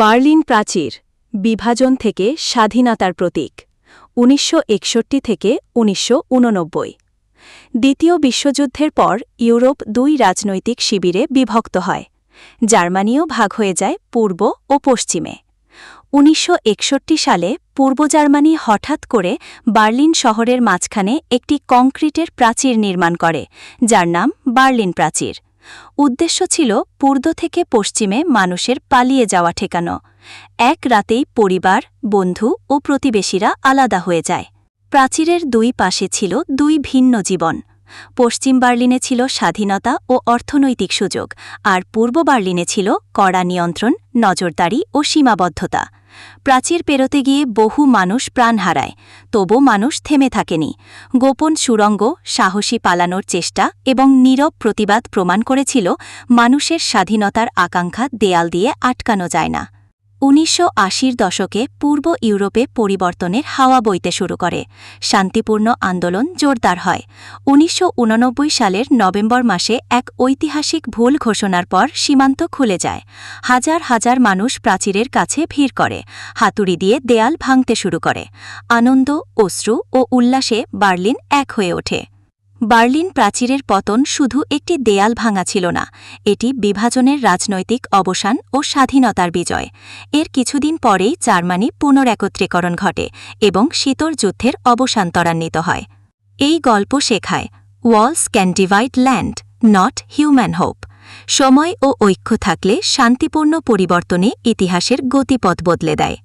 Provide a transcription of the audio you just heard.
Berlin প্রাচীর, বিভাজন থেকে স্বাধীনতার প্রতীক, উনিশশো একষট্টি থেকে উনিশশো উননব্বই। দ্বিতীয় বিশ্বযুদ্ধের পর ইউরোপ দুই রাজনৈতিক শিবিরে বিভক্ত হয়, জার্মানিও ভাগ হয়ে যায় পূর্ব ও পশ্চিমে। উনিশশো একষট্টি সালে পূর্ব জার্মানি হঠাৎ করে বার্লিন শহরের মাঝখানে একটি কংক্রিটের প্রাচীর নির্মাণ করে, যার নাম বার্লিন প্রাচীর। উদ্দেশ্য ছিল পূর্ব থেকে পশ্চিমে মানুষের পালিয়ে যাওয়া ঠেকানো। এক রাতেই পরিবার, বন্ধু ও প্রতিবেশীরা আলাদা হয়ে যায়। প্রাচীরের দুই পাশে ছিল দুই ভিন্ন জীবন। পশ্চিম বার্লিনে ছিল স্বাধীনতা ও অর্থনৈতিক সুযোগ, আর পূর্ব বার্লিনে ছিল কড়া নিয়ন্ত্রণ, নজরদারি ও সীমাবদ্ধতা। প্রাচীর পেরোতে গিয়ে বহু মানুষ প্রাণ হারায়, তবু মানুষ থেমে থাকেনি। গোপন সুরঙ্গ, সাহসী পালানোর চেষ্টা এবং নীরব প্রতিবাদ প্রমাণ করেছিল মানুষের স্বাধীনতার আকাঙ্ক্ষা দেয়াল দিয়ে আটকানো যায় না। উনিশশো আশির দশকে পূর্ব ইউরোপে পরিবর্তনের হাওয়া বইতে শুরু করে। শান্তিপূর্ণ আন্দোলন জোরদার হয়। উনিশশো ঊননব্বই সালের নভেম্বর মাসে এক ঐতিহাসিক ভুল ঘোষণার পর সীমান্ত খুলে যায়। হাজার হাজার মানুষ প্রাচীরের কাছে ভিড় করে। হাতুড়ি দিয়ে দেয়াল ভাঙতে শুরু করে। আনন্দ, অশ্রু ও উল্লাসে বার্লিন এক হয়ে ওঠে। বার্লিন প্রাচীরের পতন শুধু একটি দেয়াল ভাঙা ছিল না, এটি বিভাজনের রাজনৈতিক অবসান ও স্বাধীনতার বিজয়। এর কিছুদিন পরেই জার্মানি পুনরেকত্রীকরণ ঘটে এবং শীতর যুদ্ধের অবসান ত্বরান্বিত হয়। এই গল্প শেখায় walls can divide land not human hope সময় ও ঐক্য থাকলে শান্তিপূর্ণ পরিবর্তনে ইতিহাসের গতিপথ বদলে দেয়।